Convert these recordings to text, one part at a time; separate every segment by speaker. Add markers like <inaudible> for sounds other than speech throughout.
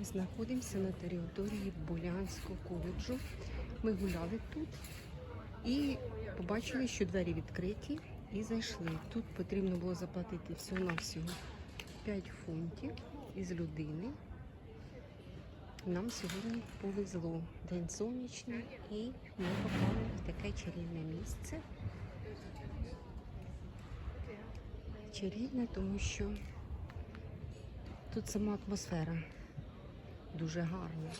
Speaker 1: Ми знаходимося на території Болянського коледжу. Ми гуляли тут і побачили, що двері відкриті, і зайшли. Тут потрібно було заплатити всього-навсього 5 фунтів із людини. Нам сьогодні повезло. День сонячний і ми попали в таке чарівне місце. Чарівне, тому що тут сама атмосфера дуже гарна.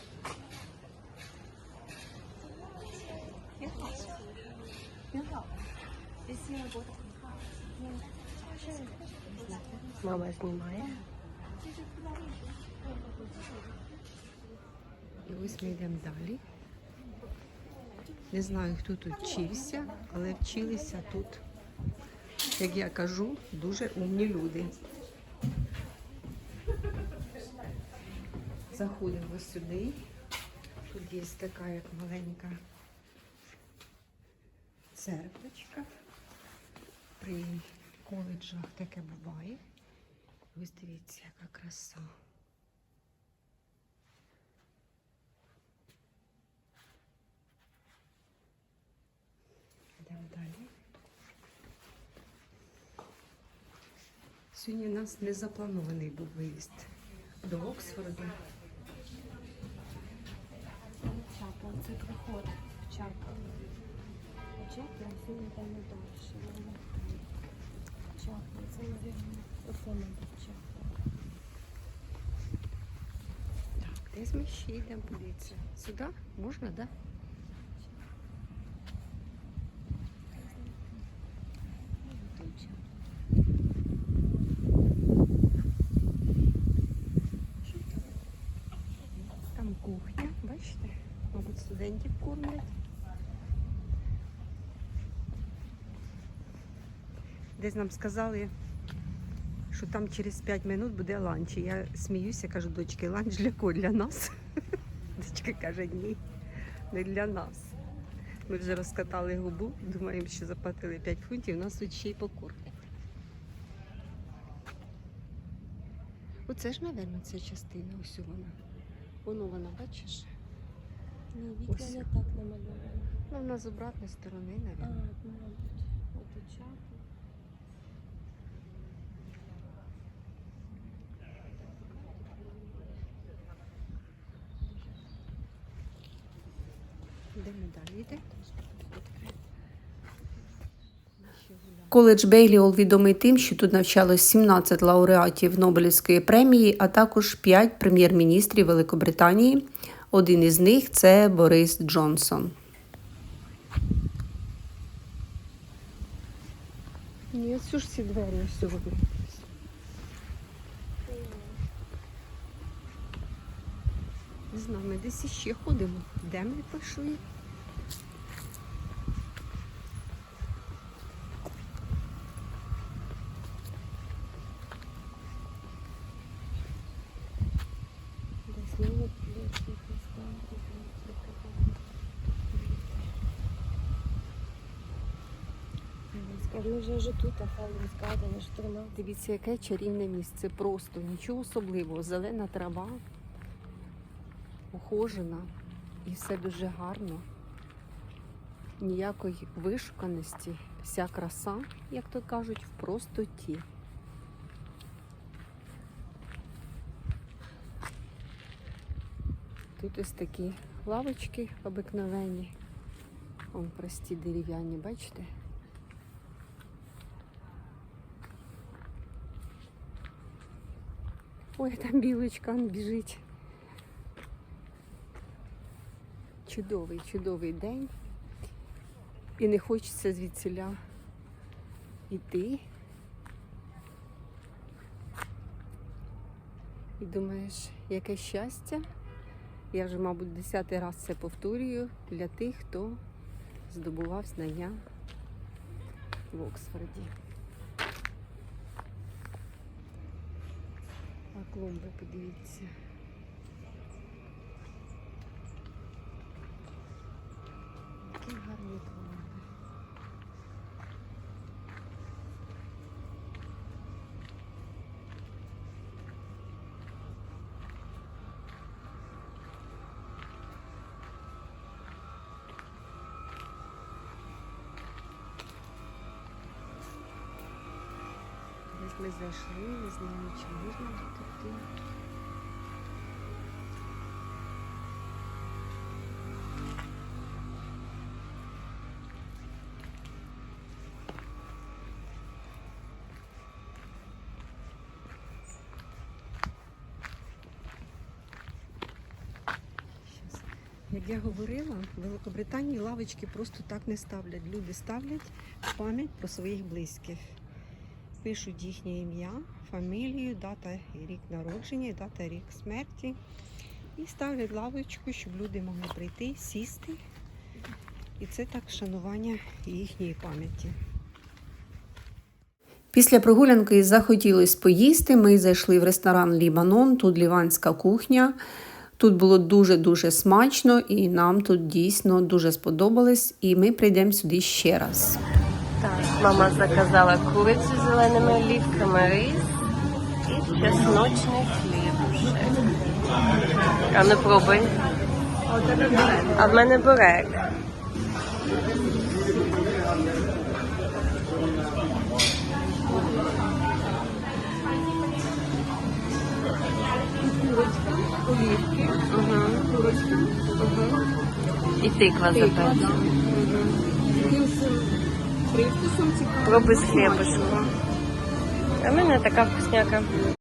Speaker 2: Мама знімає.
Speaker 1: І ось ми йдемо далі. Не знаю, хто тут вчився, але вчилися тут, як я кажу, дуже умні люди. Заходимо сюди. Тут є така як маленька церквочка. При коледжах таке буває. Ось дивіться, яка краса. Йдемо далі. Сьогодні у нас не запланований був виїзд до Оксфорду.
Speaker 2: Це приход в чапел. Чапел, а сьогодні там не далі. Чапел, це, мабуть, фоном був чапел.
Speaker 1: Так, десь ми ще йдемо, подивіться. Сюди можна, так? Да?
Speaker 2: Тут чапел.
Speaker 1: Там кухня, бачите? Мабуть, студентів кормлять. Десь нам сказали, що там через 5 минут буде ланч. Я сміюся, кажу, дочки, ланч для кого? Для нас? <laughs> Дочка каже, ні, не для нас. Ми вже розкатали губу, думаємо, що заплатили 5 фунтів, нас тут ще й покормлять. Оце ж, мабуть, ця частина, ось вона. Воно вона, бачиш?
Speaker 2: Ні, вікна
Speaker 1: Ось.
Speaker 2: не так намальовані.
Speaker 1: Ну, вона з обратної сторони,
Speaker 2: А,
Speaker 1: мабуть.
Speaker 2: ну, мабуть, от
Speaker 1: ми далі йде?
Speaker 3: Коледж Бейліол відомий тим, що тут навчалось 17 лауреатів Нобелівської премії, а також 5 прем'єр-міністрів Великобританії. Один із них це Борис Джонсон.
Speaker 1: Ні, цю ж ці двері сьогодні. Не знаю, ми десь іще ходимо. Де ми пішли?
Speaker 2: Десь знову плюс якийсь там. Ми вже вже тут, а Гарден, аж 13.
Speaker 1: Дивіться, яке чарівне місце. Просто нічого особливого. Зелена трава, ухожена і все дуже гарно. Ніякої вишуканості, вся краса, як то кажуть, в простоті. Тут ось такі лавочки обикновені. Вон прості дерев'яні, бачите? Ой, там білочка он біжить. Чудовий, чудовий день. І не хочеться звідсіля йти. І думаєш, яке щастя. Я вже, мабуть, десятий раз це повторюю для тих, хто здобував знання в Оксфорді. А клумби, подивіться. Які гарні клумби. Ми зайшли, не знаю, чи можна бути. Як я говорила, в Великобританії лавочки просто так не ставлять. Люди ставлять пам'ять про своїх близьких. Пишуть їхнє ім'я, фамілію, дата рік народження, дата рік смерті. І ставлять лавочку, щоб люди могли прийти, сісти. І це так шанування їхньої пам'яті.
Speaker 4: Після прогулянки захотілось поїсти. Ми зайшли в ресторан Лібанон, тут ліванська кухня. Тут було дуже-дуже смачно, і нам тут дійсно дуже сподобалось. І ми прийдемо сюди ще раз.
Speaker 5: Так, мама заказала курицю з зеленими олівками, рис і чесночний хліб. А ну пробуй. А в мене бурек. Угу. Угу. І тиква запечена. Пробуй з хлібушком. А в мене така вкусняка.